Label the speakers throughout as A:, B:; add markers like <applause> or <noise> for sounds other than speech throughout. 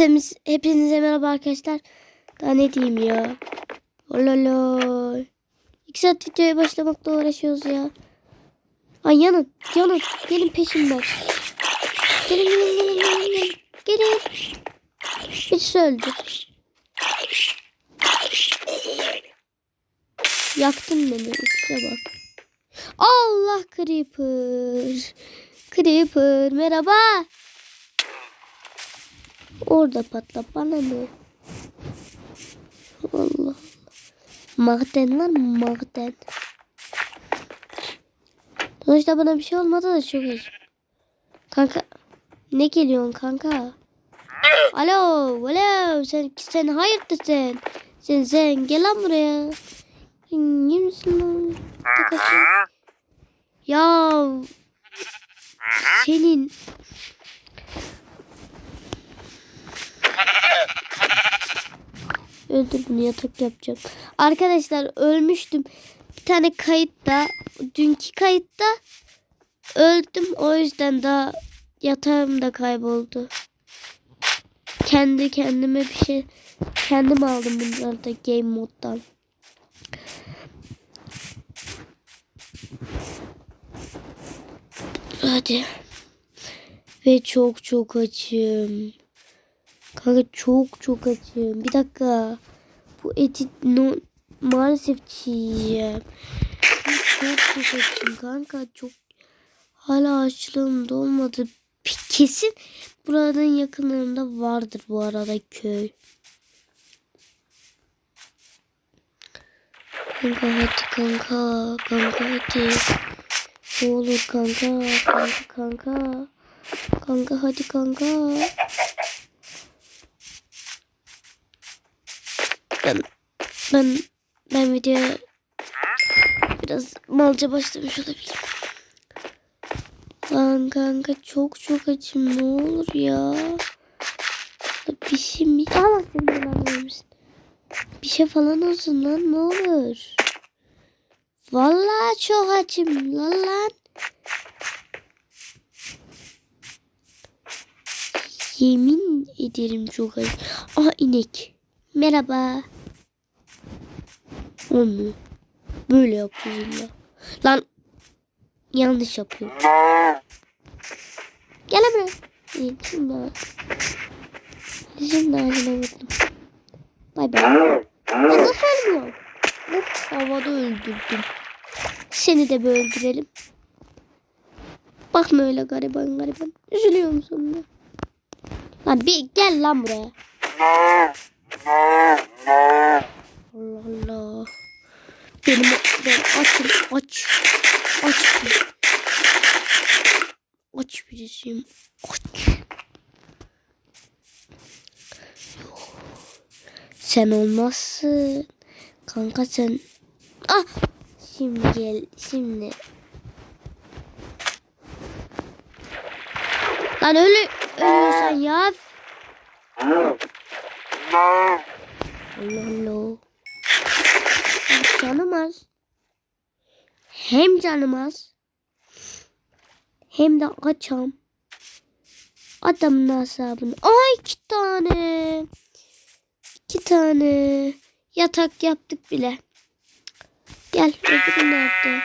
A: Temiz. Hepinize merhaba arkadaşlar. Daha ne diyeyim ya. Ololo. İki saat videoya başlamakla uğraşıyoruz ya. Ay yanın. Yanın. Gelin peşimden. Gelin gelin gelin gelin. Gelin. gelin. Birisi öldü. Yaktın beni. İşte bak. Allah Creeper. Creeper merhaba. Orada patla bana ne? Allah. Maden var mı maden? Sonuçta bana bir şey olmadı da çok iyi. Kanka ne geliyorsun kanka? Alo, alo sen sen hayırdır sen? Sen sen gel lan buraya. Sen iyi misin lan? Ya senin Öldür bunu yatak yapacağım. Arkadaşlar ölmüştüm. Bir tane kayıtta dünkü kayıtta öldüm. O yüzden daha yatağım da kayboldu. Kendi kendime bir şey kendim aldım bunları da game moddan. Hadi. Ve çok çok açım. Kanka çok çok açım. Bir dakika. Bu eti no, maalesef çiğyeceğim. Çok açım kanka. Çok hala açlığım dolmadı. Kesin buradan yakınlarında vardır bu arada köy. Kanka hadi kanka. Kanka hadi. Ne olur kanka. Kanka kanka. Kanka hadi kanka. Ben ben ben videoya biraz malca başlamış olabilirim. Lan kanka çok çok açım ne olur ya. Bir şey mi? Allah seni belanı. Bir şey falan olsun lan ne olur. Vallahi çok açım lan lan. Yemin ederim çok açım. Aha inek. Merhaba. Olmuyor. Böyle yapacağız illa. Lan yanlış yapıyorum. Gel buraya. İyi şimdi. Şimdi ağzına vurdum. Bay bay. Ya nasıl ölmüyor? Of havada öldürdüm. Seni de bir öldürelim. Bakma öyle gariban gariban. Üzülüyorum sonunda. Lan bir gel lan buraya. Allah Allah. Benim ben açım aç. Aç. Aç birisiyim. Aç. Sen olmazsın. Kanka sen. Ah. Şimdi gel. Şimdi. Lan ölü ölüyorsan ya. Allah Allah. Canım az. Hem canım az. Hem de açam. Adamın asabını. Ay iki tane. İki tane. Yatak yaptık bile. Gel nerede?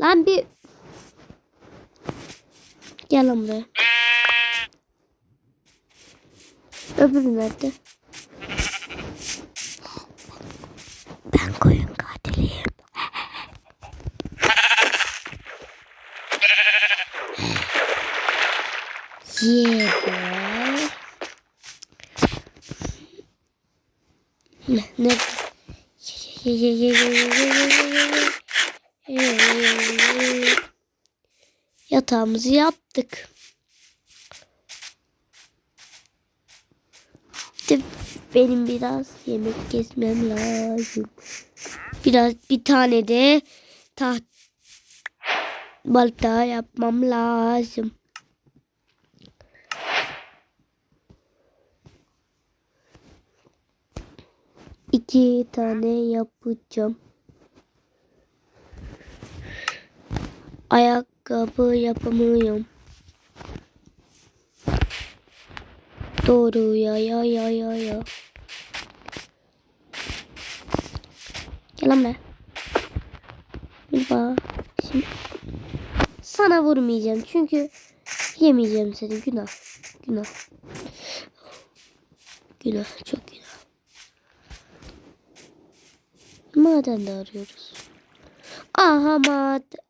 A: Lan bir. Gel lan buraya. Öbürü nerede? Ben koyun katiliyim. yeah Ne ne ye ye ye ye ye ye Yatağımızı yaptık. Benim biraz yemek kesmem lazım. Biraz bir tane de taht balta yapmam lazım. İki tane yapacağım. Ayakkabı yapamıyorum. Doğru ya ya ya ya ya. Gel lan be. Merhaba. Şimdi sana vurmayacağım çünkü yemeyeceğim seni günah. Günah. Günah çok günah. Maden de arıyoruz. Aha maden.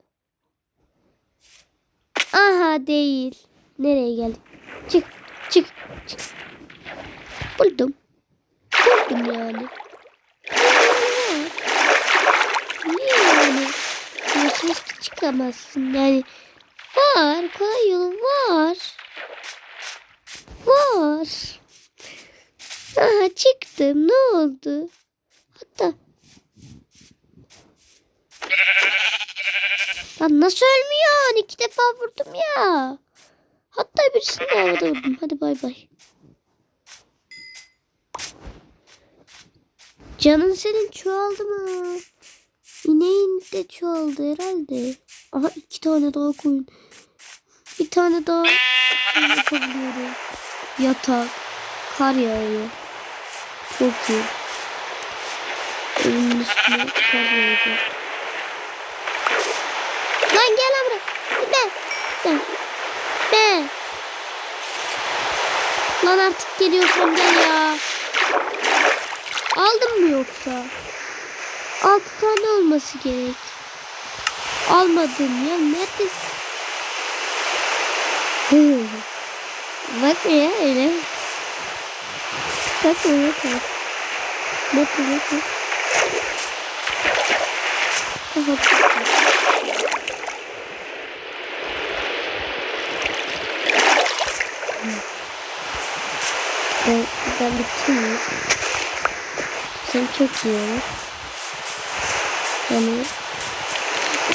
A: Aha değil. Nereye geldik? Çık çık Buldum. Buldum yani. Niye yani? Ki çıkamazsın yani. Var. Yolu var. Var. Aha çıktım. Ne oldu? Hatta Lan nasıl ölmüyor? İki defa vurdum ya. Hatta birisini de vurdum. Hadi bay bay. Canın senin çoğaldı mı? İneğin de çoğaldı herhalde. Aha iki tane daha koyun. Bir tane daha yapabiliyorum. Yatak. Kar yağıyor. Çok iyi. Evimin üstüne kar yağacak. Lan gel lan buraya. Be. Be. Lan artık geliyorsan gel ya. Aldın mı yoksa? Altı tane olması gerek. Almadın ya. Neredesin? Hı. Bakma ya öyle. Bakma bakma. Bakma bakma. Aha, bakma. Ben, ben bitireyim. Sen çok iyi olur. Yani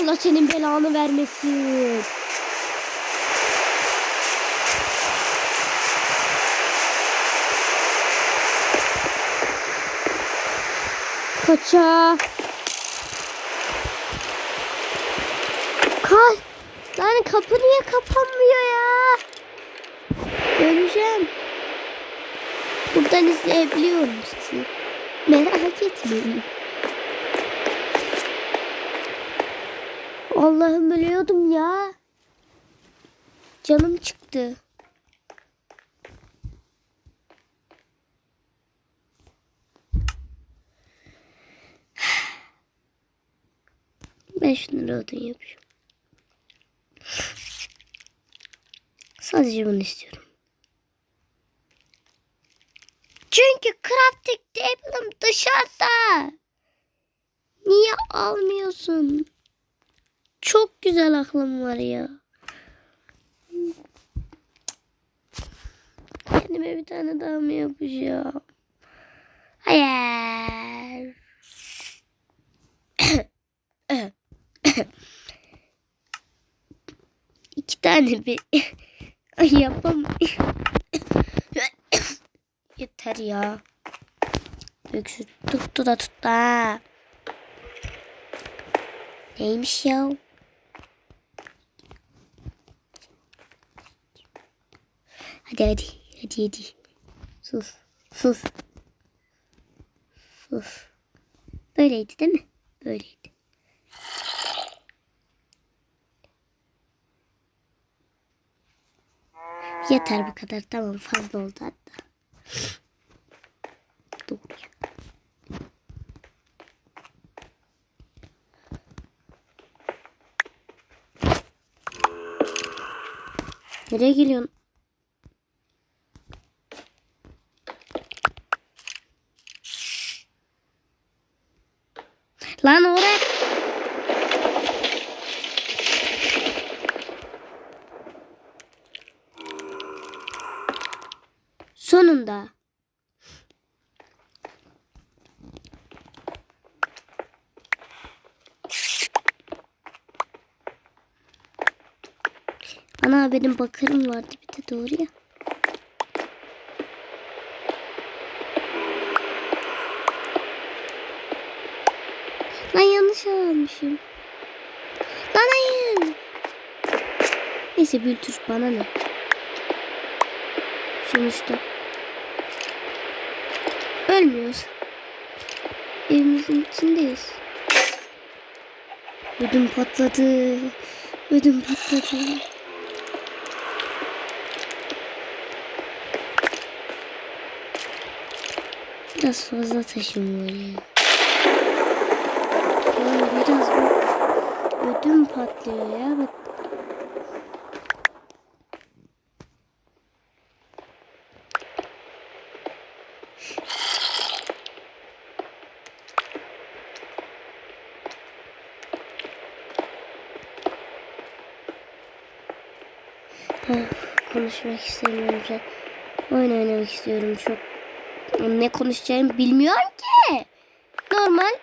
A: Allah senin belanı vermesin. Kaça. Kay. Lan kapı niye kapanmıyor ya? Öleceğim. Buradan izleyebiliyorum sizi. Merak etmeyin. Allah'ım ölüyordum ya. Canım çıktı. Ben şunları odun yapıyorum. Sadece bunu istiyorum. Çünkü crafting table'ım dışarıda. Niye almıyorsun? Çok güzel aklım var ya. Kendime bir tane daha mı yapacağım? Hayır. İki tane bir <laughs> yapamam. Yeter ya. Öksür tuttu da tuttu ha. Neymiş ya? Hadi hadi. Hadi hadi. Sus. Sus. Sus. Böyleydi değil mi? Böyleydi. Yeter bu kadar. Tamam fazla oldu hatta. Dur. Nereye geliyorsun? Lan oraya. Sonunda. Ana benim bakarım vardı bir de doğru ya. Lan yanlış almışım. Lan hayır. Neyse Bültür bana ne? Sonuçta Ölmüyoruz. Evimizin içindeyiz. Ödüm patladı. Ödüm patladı. Biraz fazla taşım var ya. Yani biraz bak. Ödüm patlıyor ya. Bak. Konuşmak istemiyorum. Oyun oynamak istiyorum çok. Ne konuşacağımı bilmiyorum ki. Normal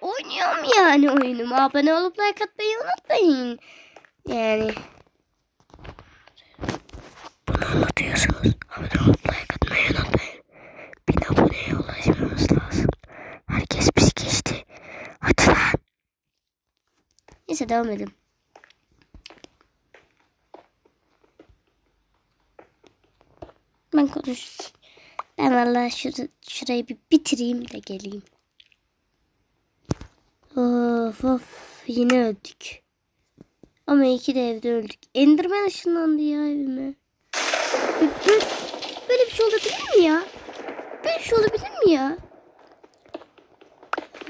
A: oynuyorum yani oyunumu. Abone olup like atmayı unutmayın. Yani. Bunu unutuyorsunuz. Abone olup like atmayı unutmayın. Bin aboneye ulaşmamız lazım. Herkes bizi geçti. Hadi lan. Neyse devam edelim. Ben konuş. Ben vallahi şurada, şurayı bir bitireyim de geleyim. Of of yine öldük. Ama iki de evde öldük. Enderman ışınlandı ya evime. Böyle, bir şey olabilir mi ya? Böyle bir şey olabilir mi ya?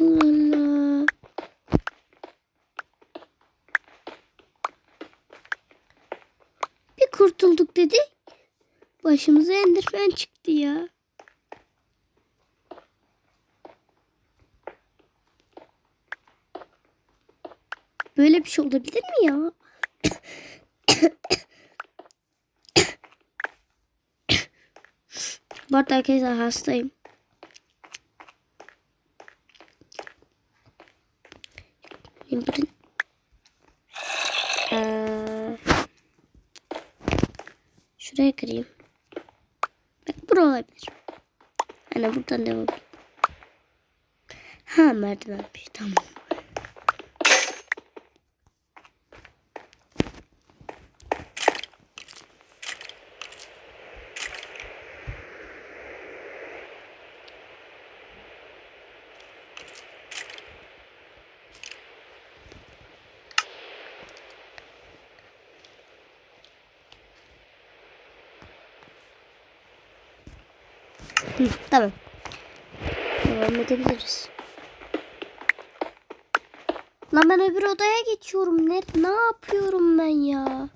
A: Allah. Bir kurtulduk dedik. Başımıza Enderman çıktı ya. Böyle bir şey olabilir mi ya? Bu arada arkadaşlar hastayım. Benim. Ee, şuraya kırayım. Bak bura olabilir. Hani buradan devam. Ha merdivenmiş tamam. Tamam. Devam edebiliriz. Lan ben öbür odaya geçiyorum. Ne, ne yapıyorum ben ya?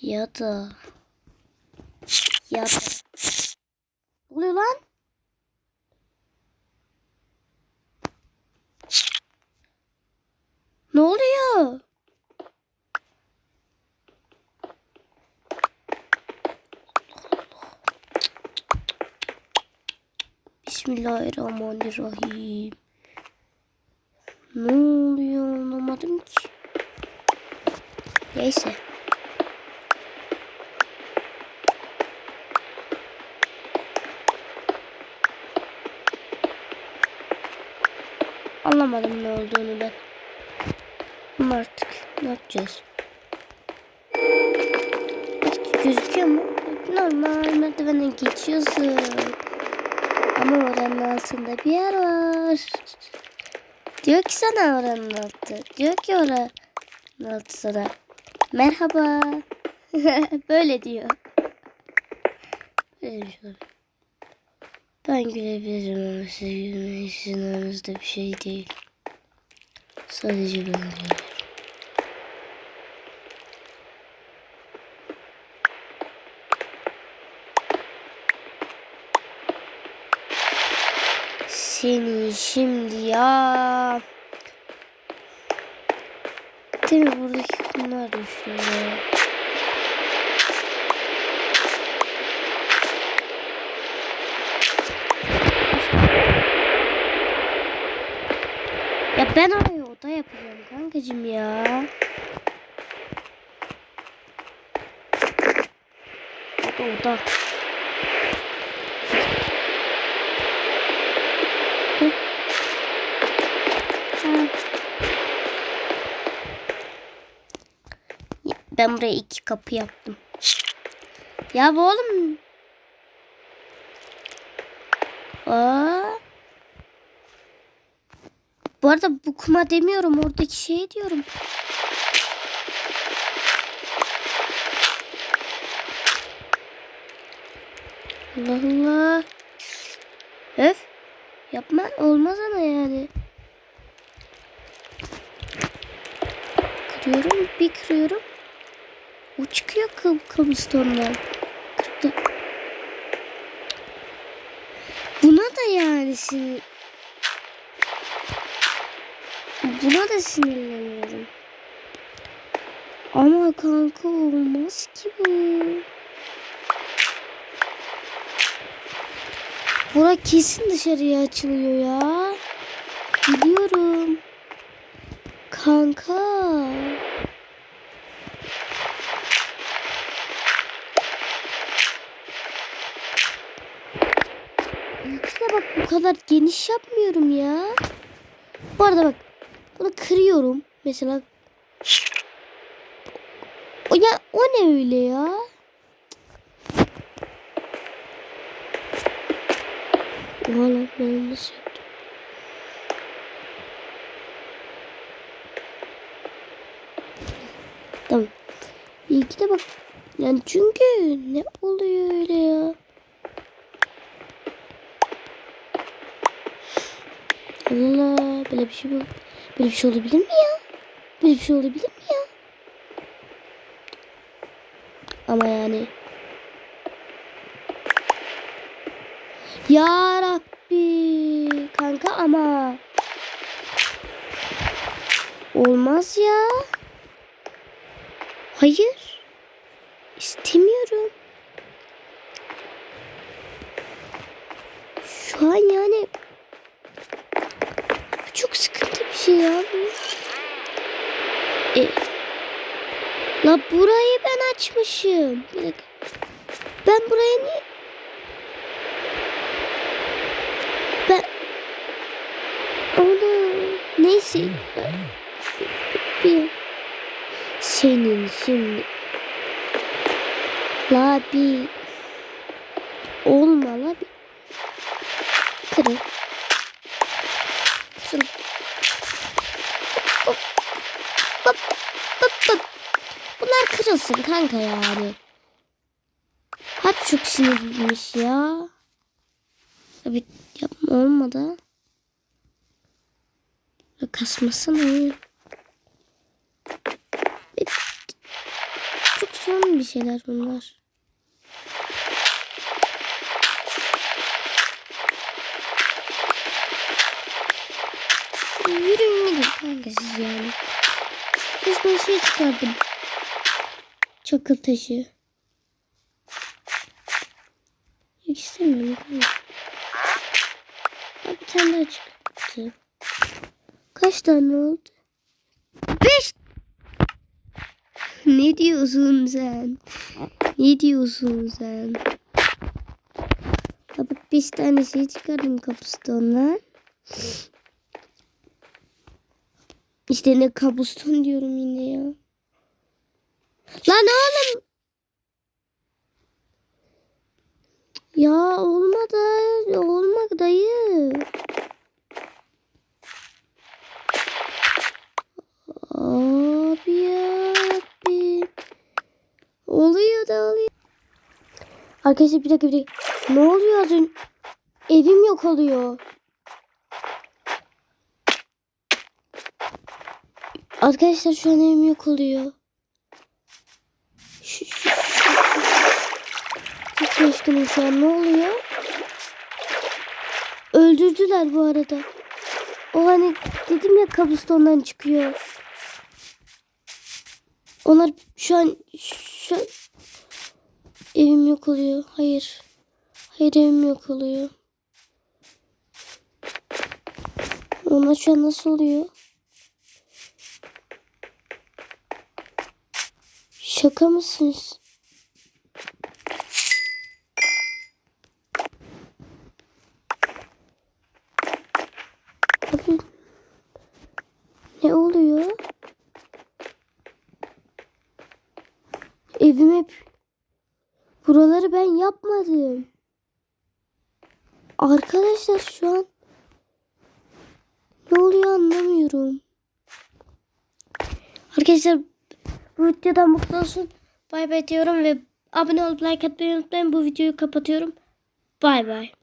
A: Ya da. Ya da. Oluyor lan? Ne oluyor? Bismillahirrahmanirrahim. Ne oluyor anlamadım ki. Neyse. Anlamadım ne olduğunu ben. Ama artık ne yapacağız? Hiç gözüküyor mu? Normal merdivene geçiyorsun. Ama oranın altında bir yer var. Diyor ki sana oranın altı. Diyor ki oranın altı sana. Merhaba. <laughs> Böyle diyor. Böyle olabilir. Ben gülebilirim ama siz gülmeyi aranızda bir şey değil. Sadece ben gülebilirim. Seni şimdi ya. Değil mi buradaki bunlar düştü ya. Ya ben oraya oda yapacağım kankacım ya. Oda oda. Ha. Ben buraya iki kapı yaptım. Ya bu oğlum. Aa. Bu arada bu kuma demiyorum. Oradaki şey diyorum. Allah Allah. Öf. Yapma. Olmaz ama yani. Kırıyorum. Bir kırıyorum. O çıkıyor kabustondan. Buna da yani sinir... Buna da sinirleniyorum. Ama kanka olmaz ki bu. Bura kesin dışarıya açılıyor ya. Biliyorum. Kanka. İşte bak bu kadar geniş yapmıyorum ya. Bu arada bak bunu kırıyorum mesela. O ya o ne öyle ya? Valla ben nasıl yaptım? Tamam. İyi ki de bak. Yani çünkü ne oluyor öyle ya? Allah böyle bir şey bu. Böyle bir şey olabilir mi ya? Böyle bir şey olabilir mi ya? Ama yani. Ya Rabbi kanka ama. Olmaz ya. Hayır. İstemiyorum. Şu an yani bu çok sıkıntı bir şey ya bu. E, la burayı ben açmışım. Bir dakika. Ben buraya niye... Ben... Onu... Neyse. Bir... Senin şimdi... La bir... kanka yani. Hep çok sinirliymiş ya. Tabii yapma olmadı. Ya Kasmasın oyun. E, Çok son bir şeyler bunlar. Yürüyün gidin kanka siz yani. Bir şey çıkardım. Çakıl taşı. Yok istemiyorum. Ha, bir tane daha çıktı. Kaç tane oldu? Beş. Ne diyorsun sen? Ne diyorsun sen? Ha, bak beş tane şey çıkardım kapıstondan. İşte ne kabuston diyorum yine ya. Lan oğlum. Ya olmadı. Olmadı dayı. Abi Rabbi. Oluyor da oluyor. Arkadaşlar bir dakika bir dakika. Ne oluyor az önce? Evim yok oluyor. Arkadaşlar şu an evim yok oluyor. Şu, şu, şu. Çok şaşkınım şu an ne oluyor? Öldürdüler bu arada. O hani dedim ya kabustondan çıkıyor. Onlar şu an şu an evim yok oluyor. Hayır. Hayır evim yok oluyor. Onlar şu an nasıl oluyor? Şaka mısınız? Abi, ne oluyor? Evim hep buraları ben yapmadım. Arkadaşlar şu an ne oluyor anlamıyorum. Arkadaşlar bu videodan mutlu olsun. Bay bay diyorum ve abone olup like atmayı unutmayın. Bu videoyu kapatıyorum. Bay bay.